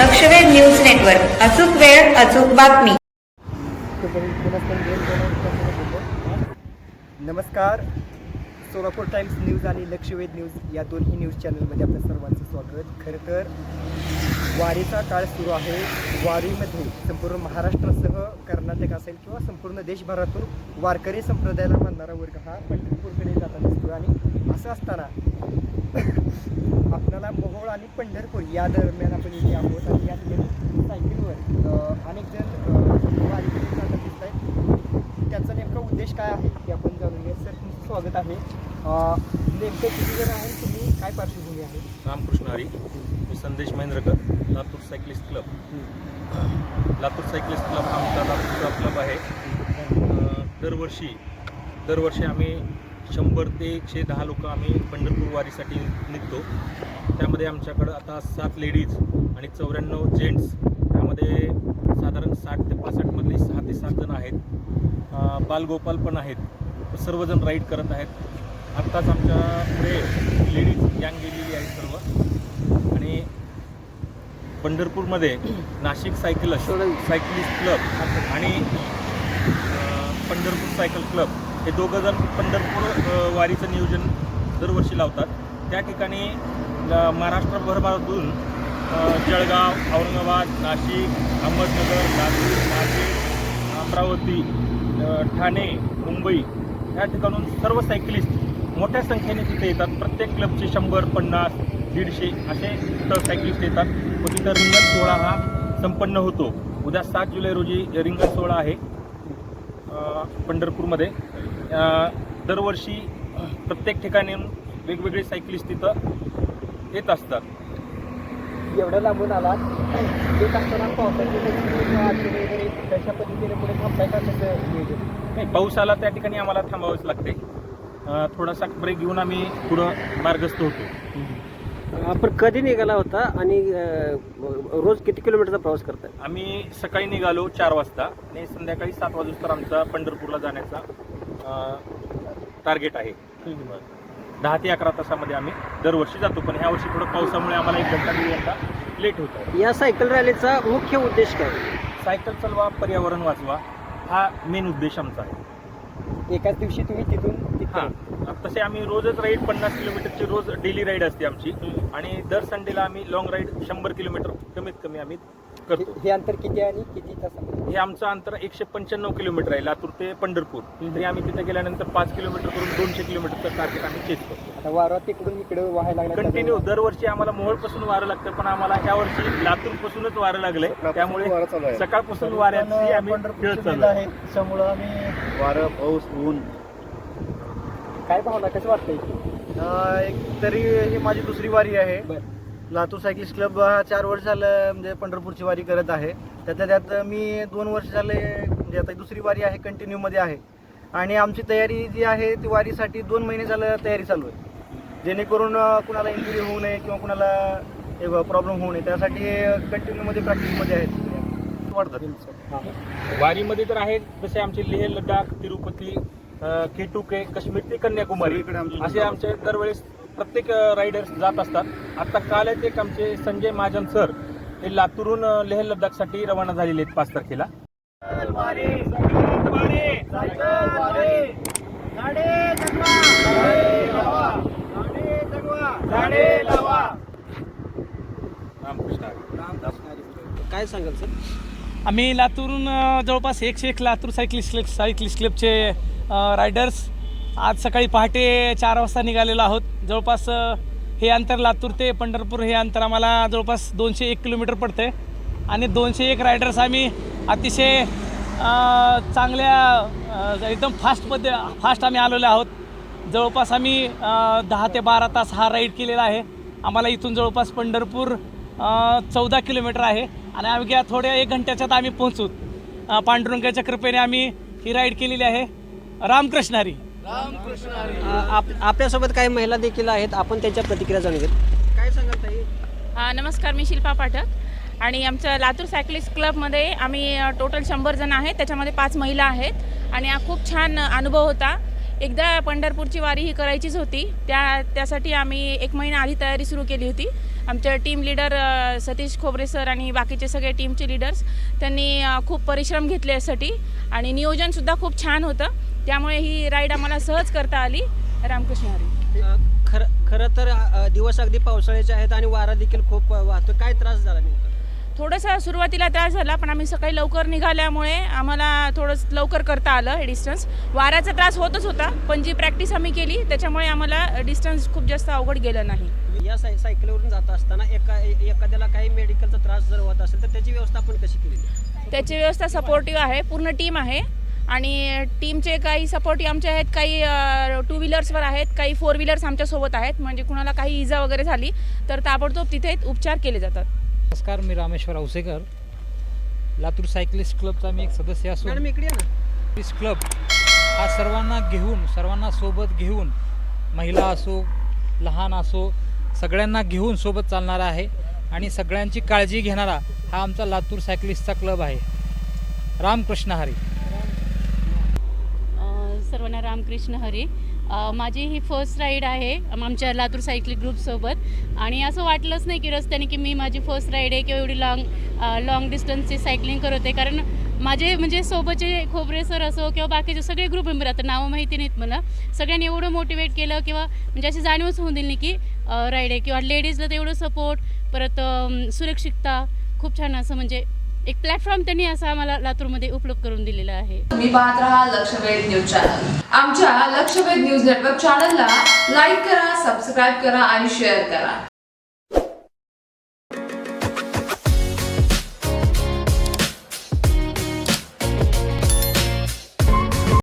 लक्षवेध news network. अचूक वेळ अचूक बातमी. नमस्कार. सोलापूर टाइम्स न्यूज आणि लक्षवेध न्यूज या दोन्ही न्यूज चॅनलमध्ये आपल्या सर्वांचं स्वागत. खरं तर वारीचा काळ सुरू आहे. वारीमध्ये संपूर्ण महाराष्ट्रासह कर्नाटक असेल किंवा संपूर्ण देशभरातून वारकरी संप्रदायाला मानणारा वर्ग हा पंढरपूरकडे जाताना दिसतो आणि असं असताना आपल्याला मोहोळ आणि पंढरपूर या दरम्यान आपण इथे आहोत आणि या ठिकाणी सायकलवर अनेक जण वारीकडे जाताना दिसत आहेत. त्याचा नेमका उद्देश काय आहे ते आपण जाणून घ्या सर तुमचं स्वागत आहे. नेमकं किती जण आहे तुम्ही काय पार्श्वभूमी आहे? रामकृष्ण हरी मी Sandesh Mahendrakar Latur cyclist club. Latur cyclist club हा आमचा लातूरचा क्लब आहे. दरवर्षी दरवर्षी आम्ही शंभर ते एकशे दहा लोक आम्ही पंढरपूर वारीसाठी निघतो. त्यामध्ये आमच्याकडं आता सात लेडीज आणि चौऱ्याण्णव जेंट्स. त्यामध्ये साधारण साठ ते पासष्टमधले सहा ते सात जण आहेत. बालगोपाल पण आहेत. सर्वजण राईड करत आहेत. आत्ताच आमच्या पुढे लेडीज गँग गेलेली आहे सर्व. आणि पंढरपूरमध्ये नाशिक सायकल सायकलिस्ट क्लब आणि पंढरपूर सायकल क्लब हे दोघं जण पंढरपूर वारीचं नियोजन दरवर्षी लावतात. त्या ठिकाणी अं, महाराष्ट्रभरमधून जळगाव औरंगाबाद नाशिक अहमदनगर नागपूर नाशिक अमरावती ठाणे मुंबई ह्या ठिकाणून सर्व सायकलिस्ट मोठ्या संख्येने तिथे येतात. प्रत्येक क्लबचे शंभर पन्नास दीडशे असे तर सायकलिस्ट येतात. व तिथं रिंगण सोहळा हा संपन्न होतो. उद्या सात जुलै रोजी रिंगण सोहळा आहे पंढरपूरमध्ये. दरवर्षी प्रत्येक ठिकाणी वेगवेगळे सायकलिस्ट तिथं येत असतात. एवढं लांबून आला येत असताना कशा पद्धतीने पुढे थांबताय का नाही पाऊस आला त्या ठिकाणी आम्हाला थांबावंच लागते थोडासा ब्रेक घेऊन आम्ही पुढं मार्गस्थ होतो. आपण कधी निघाला होता आणि रोज किती किलोमीटरचा प्रवास करताय? आम्ही सकाळी निघालो चार वाजता. आणि संध्याकाळी सात वाजता आमचा पंढरपूरला जाण्याचा टार्गेट आहे. दहा ते अकरा तासामध्ये आम्ही दरवर्षी जातो पण ह्या वर्षी थोडं पावसामुळे आम्हाला एक घंटा दीड घंटा लेट होतो या सायकल रॅलीचा मुख्य उद्देश काय? सायकल चालवा पर्यावरण वाचवा हा मेन उद्देश आमचा आहे. एकाच दिवशी तुम्ही तिथून हां. तिथे तसे आम्ही रोजच राईड पन्नास किलोमीटरची रोज डेली राईड असते आमची. आणि दर संडेला आम्ही लॉंग राईड शंभर किलोमीटर कमीत कमी आम्ही करतो. हे अंतर किती आहे आणि किती तासामध्ये हे आमचं अंतर एकशे पंच्याण्णव किलोमीटर आहे. लातूर ते पंढरपूर. तरी आम्ही तिथे गेल्यानंतर पाच किलोमीटर करून दोनशे किलोमीटरचं टार्गेट आम्ही चेस करतो. आता वारा तिकडून इकडे व्हायला लागला कंटिन्यू दरवर्षी आम्हाला मोहोळपासून वारं लागतं पण आम्हाला ह्या वर्षी लातूर पासूनच वारं लागलंय. त्यामुळे सकाळपासून वाऱ्याची आम्ही खेळ चालू आहे. त्यामुळं आम्ही वारं पाऊस ऊन. काय भावना कसं वाटतंय? अं, एक तरी ही माझी दुसरी वारी आहे. लातूर सायकलिस्ट क्लब हा चार वर्ष झालं म्हणजे पंढरपूरची वारी करत आहे. त्यातल्या त्यात मी दोन वर्ष झाले म्हणजे आता दुसरी वारी आहे कंटिन्यूमध्ये आहे. आणि आमची तयारी जी आहे ती वारीसाठी दोन महिने झालं तयारी चालू आहे. जेणेकरून कुणाला इंजुरी होऊ नये किंवा कुणाला प्रॉब्लेम होऊ नये त्यासाठी कंटिन्यूमध्ये प्रॅक्टिसमध्ये आहेत. वाढतात. वारीमध्ये तर आहेत जसे आमचे लेह लडाख तिरुपती केटुके काश्मीर ते कन्याकुमारी असे आमचे दरवेळेस प्रत्येक रायडर्स जात असतात. आता कालच एक आमचे संजय महाजन सर. हे लातूरून अ, लेह लडाखसाठी रवाना झालेले आहेत पाच तारखेला. काय सांगाल सर? आम्ही लातूरून अ, जवळपास एकशे एक लातूर सायकलिस्ट क्लब सायकलिस्ट क्लबचे रायडर्स. आज सकाळी पहाटे चार वाजता निघालेलो आहोत. जवळपास हे अंतर लातूर ते पंढरपूर हे अंतर आम्हाला जवळपास दोनशे एक किलोमीटर पडते आणि दोनशे एक रायडर्स आम्ही अतिशय चांगल्या एकदम फास्टमध्ये फास्ट आम्ही आलेलो आहोत. जवळपास आम्ही दहा ते बारा तास हा राईड केलेला आहे. आम्हाला इथून जवळपास पंढरपूर चौदा किलोमीटर आहे. आणि अवघ्या थोड्या एक घंट्याच्यात आम्ही पोहोचू. पांडुरंगाच्या कृपेने आम्ही ही राईड केलेली आहे. रामकृष्ण हरी. आप आपल्यासोबत काही महिला देखील आहेत. आपण त्यांच्या प्रतिक्रिया जाणून घेऊ. काय सांगाल ताई? हा, नमस्कार मी शिल्पा पाठक. आणि आमच्या लातूर सायकलिस्ट क्लबमध्ये आम्ही टोटल शंभर जण आहेत. त्याच्यामध्ये पाच महिला आहेत. आणि हा खूप छान अनुभव होता. एकदा पंढरपूरची वारी ही करायचीच होती. त्या त्यासाठी आम्ही एक महिना आधी तयारी सुरू केली होती. आमच्या टीम लीडर सतीश खोबरे सर आणि बाकीचे सगळे टीमचे लीडर्स त्यांनी खूप परिश्रम घेतले यासाठी आणि नियोजनसुद्धा खूप छान होतं. त्यामुळे ही राईड आम्हाला सहज करता आली रामकृष्ण हरी. खरं खरं तर अ, दिवस अगदी पावसाळ्याचे आहेत आणि वारा देखील खूप वाहतो काय त्रास झाला नेमका? थोडंसं सुरुवातीला त्रास झाला पण आम्ही सकाळी लवकर निघाल्यामुळे आम्हाला थोडंसं लवकर करता आलं हे डिस्टन्स वाऱ्याचा त्रास होतच होता पण जी प्रॅक्टिस आम्ही केली त्याच्यामुळे आम्हाला डिस्टन्स खूप जास्त अवघड गेलं नाही. या साय सायकलवरून जात असताना एका ए- एखाद्याला काही मेडिकलचा त्रास जर होत असेल तर त्याची व्यवस्था आपण कशी केली? त्याची व्यवस्था सपोर्टिव्ह आहे पूर्ण टीम आहे. आणि टीमचे काही सपोर्टिव्ह आमचे आहेत काही टू व्हीलर्सवर आहेत काही फोर व्हीलर्स आमच्यासोबत आहेत. म्हणजे कुणाला काही इजा वगैरे झाली तर ताबडतोब तिथे उपचार केले जातात. नमस्कार मी रामेश्वर औसेकर. लातूर सायकलिस्ट क्लबचा मी एक सदस्य असून सायकलिस्ट क्लब हा सर्वांना घेऊन सर्वांना सोबत घेऊन महिला असो लहान असो सगळ्यांना घेऊन सोबत चालणारा आहे. आणि सगळ्यांची काळजी घेणारा हा आमचा लातूर सायकलिस्टचा क्लब आहे. रामकृष्ण हरी. सर्वांना रामकृष्ण हरी. माझी ही फर्स्ट राईड आहे आमच्या लातूर सायकलिंग ग्रुपसोबत आणि असं वाटलंच नाही की रस्त्याने की मी माझी फर्स्ट राईड आहे किंवा एवढी लॉंग लॉंग डिस्टन्सची सायकलिंग करत आहे. कारण माझे म्हणजे सोबतचे खोबरे सर असो किंवा बाकीचे सगळे ग्रुप मेंबर आता नावं माहिती नाहीत मला. सगळ्यांनी एवढं मोटिवेट केलं किंवा म्हणजे अशी जाणीवच होऊन दिली की राईड आहे. किंवा लेडीजला तेवढं सपोर्ट परत सुरक्षितता. खूप छान असं म्हणजे एक प्लॅटफॉर्म त्यांनी असं आम्हाला लातूरमध्ये उपलब्ध करून दिलेला आहे. तुम्ही पाहत राहा लक्षवेध न्यूज चॅनल आमच्या लक्षवेध न्यूज नेटवर्क चॅनलला लाईक करा सबस्क्राईब करा आणि शेअर करा.